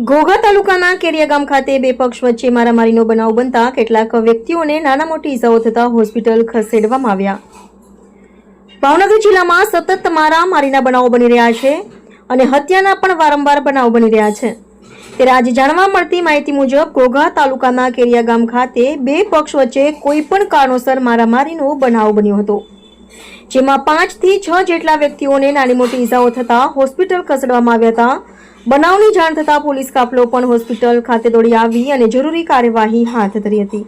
ઘોઘા તાલુકાના કેરિયા ગામ ખાતે બે પક્ષ વચ્ચે મારામારીનો બનાવ બનતા કેટલાક વ્યક્તિઓને નાના મોટી ઇજાઓ થતા હોસ્પિટલ ખસેડવામાં આવ્યા. ભાવનગર જિલ્લામાં સતત મારામારીના બનાવો બની રહ્યા છે અને હત્યાના પણ વારંવાર બનાવ બની રહ્યા છે. ત્યારે આજે જાણવા મળતી માહિતી મુજબ ઘોઘા તાલુકાના કેરિયા ગામ ખાતે બે પક્ષ વચ્ચે કોઈ પણ કારણોસર મારામારીનો બનાવ બન્યો હતો. જેમાં પાંચથી છ જેટલા વ્યક્તિઓને નાની મોટી ઇજાઓ થતા હોસ્પિટલ ખસેડવામાં આવ્યા હતા બનાવની જાણ થતાં પોલીસ કાફલો પણ હોસ્પિટલ ખાતે દોડી આવી અને જરૂરી કાર્યવાહી હાથ ધરી હતી.